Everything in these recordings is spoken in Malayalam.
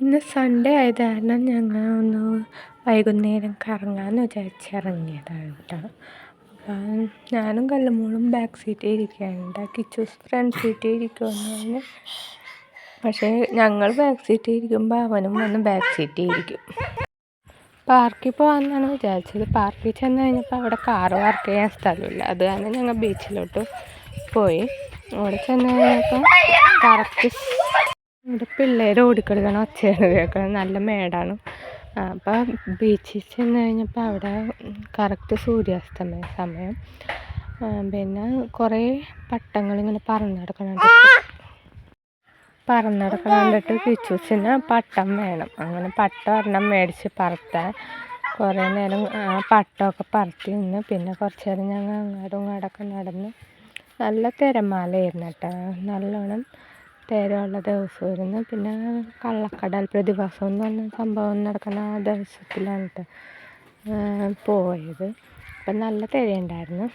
ഇന്ന് സൺഡേ ആയത് കാരണം ഞങ്ങൾ ഒന്ന് വൈകുന്നേരം കറങ്ങാമെന്ന് വിചാരിച്ച് ഇറങ്ങിയതാണ് കേട്ടോ അപ്പം ഞാനും കല്ലുമോളും ബാക്ക് സീറ്റിൽ ഇരിക്കുകയാണ്. കിച്ചൂസ് ഫ്രണ്ട് സീറ്റിൽ ഇരിക്കുമെന്ന് പക്ഷേ ഞങ്ങൾ ബാക്ക് സീറ്റിൽ ഇരിക്കുമ്പോൾ അവനും വന്ന് ബാക്ക് സീറ്റിൽ ഇരിക്കും. പാർക്കിൽ പോകാമെന്നാണ് വിചാരിച്ചത്. പാർക്കിൽ ചെന്ന് കഴിഞ്ഞപ്പോൾ അവിടെ കാറ് പാർക്ക് ചെയ്യാൻ സ്ഥലമില്ല. അത് കാരണം ഞങ്ങൾ ബീച്ചിലോട്ട് പോയി. അവിടെ ചെന്ന് കഴിഞ്ഞപ്പോൾ കറക്റ്റ് ഇവിടെ പിള്ളേർ ഓടിക്കളിക്കണം ഒച്ചയാണ് കേൾക്കണം നല്ല മേടാണ്. അപ്പം ബീച്ചിൽ ചെന്ന് കഴിഞ്ഞപ്പോൾ അവിടെ കറക്റ്റ് സൂര്യാസ്തമയ സമയം. പിന്നെ കുറേ പട്ടങ്ങളിങ്ങനെ പറന്ന് നടക്കണുണ്ട്. പറന്ന് നടക്കണുണ്ടിട്ട് കിച്ചൂസിന് പട്ടം വേണം. അങ്ങനെ പട്ടം ഒരെണ്ണം മേടിച്ച് പറത്താൻ കുറേ നേരം ആ പട്ടമൊക്കെ പറത്തി നിന്ന് പിന്നെ കുറച്ച് നേരം ഞങ്ങൾ അങ്ങോട്ടും ഇങ്ങോട്ടൊക്കെ നടന്ന് നല്ല തിരമാലയായിരുന്നു കേട്ടോ. നല്ലോണം തിരമുള്ള ദിവസമായിരുന്നു. പിന്നെ കള്ളക്കടൽ പ്രതിഭാസം എന്ന് പറഞ്ഞ സംഭവം നടക്കുന്ന ആ ദിവസത്തിലാണ് പോയത്. അപ്പം നല്ല തിരയുണ്ടായിരുന്നു.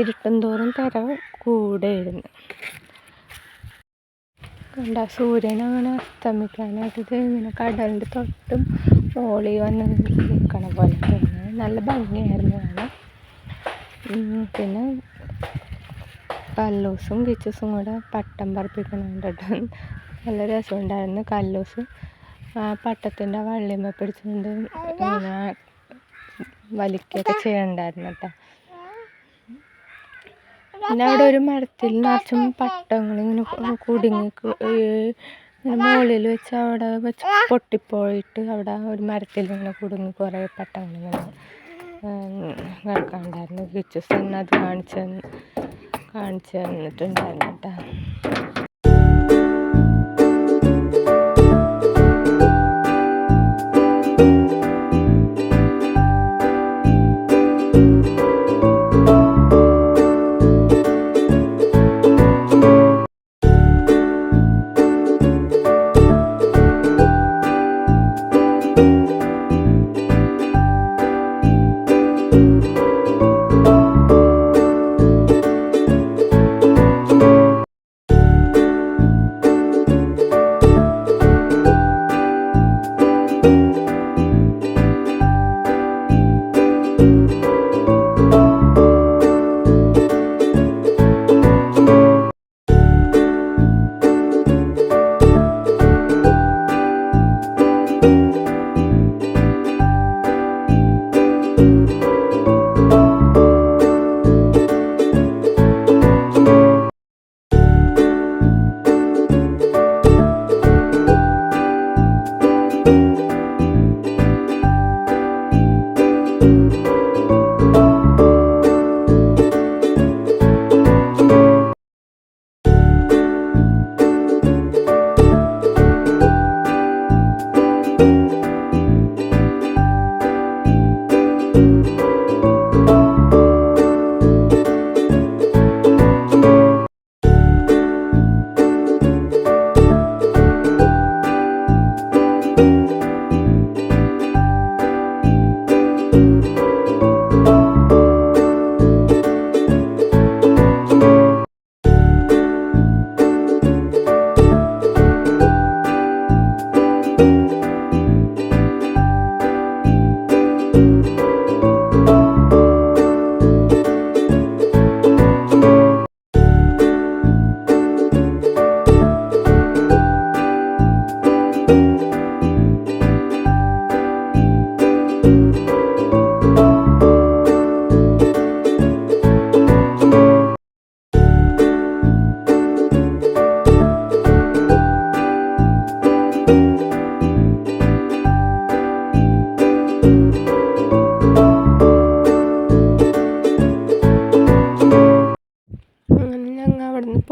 ഇരുട്ടും തോറും തിര കൂടെയായിരുന്നു കണ്ട സൂര്യൻ അങ്ങനെ അസ്തമിക്കാനായിട്ട് ഇങ്ങനെ കടലിന്റെ തൊട്ടും ഓളി വന്ന് നിൽക്കണ പോലെ തോന്നുന്നു. നല്ല ഭംഗിയായിരുന്നു കാണാൻ. പിന്നെ കല്ലൂസും കിച്ചൂസും കൂടെ പട്ടം പറപ്പിക്കണം കണ്ടിട്ട് നല്ല രസമുണ്ടായിരുന്നു കല്ലൂസ്. ആ പട്ടത്തിന്റെ വള്ളിമ പിടിച്ചുകൊണ്ട് ഇങ്ങനെ വലിക്കുകയൊക്കെ ചെയ്യണ്ടായിരുന്നു കേട്ടോ. പിന്നെ അവിടെ ഒരു മരത്തിൽ നിറച്ചും പട്ടങ്ങളിങ്ങനെ കുടുങ്ങി മുകളിൽ വെച്ച് അവിടെ വെച്ച് പൊട്ടിപ്പോയിട്ട് അവിടെ ഒരു മരത്തിൽ ഇങ്ങനെ കുടുങ്ങി കുറേ പട്ടങ്ങളിങ്ങനെ കിടക്കാണ്ടായിരുന്നു കിച്ചൂസ് തന്നെ അത് കാണിച്ചു കാണിച്ചു തന്നിട്ടുണ്ടായിരുന്നു കേട്ടോ.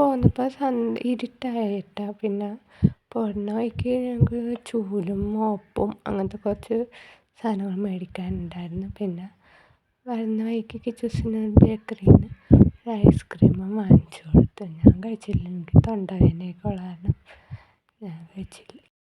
പോന്നപ്പോൾ സന്ധ്യ ഇരുട്ടായിട്ടാ. പിന്നെ പോരുന്ന വഴിക്ക് ഞങ്ങൾക്ക് ചൂലും മോപ്പും അങ്ങനത്തെ കുറച്ച് സാധനങ്ങൾ മേടിക്കാനുണ്ടായിരുന്നു. പിന്നെ വരുന്ന വഴിക്ക് കിച്ചസിന് ബേക്കറിയിൽ നിന്ന് ഒരു ഐസ്ക്രീമും വാങ്ങിച്ചു കൊടുത്തു. ഞാൻ കഴിച്ചില്ല. എനിക്ക് തൊണ്ടവേദനയൊക്കെ ഉള്ള കാരണം ഞാൻ കഴിച്ചില്ല.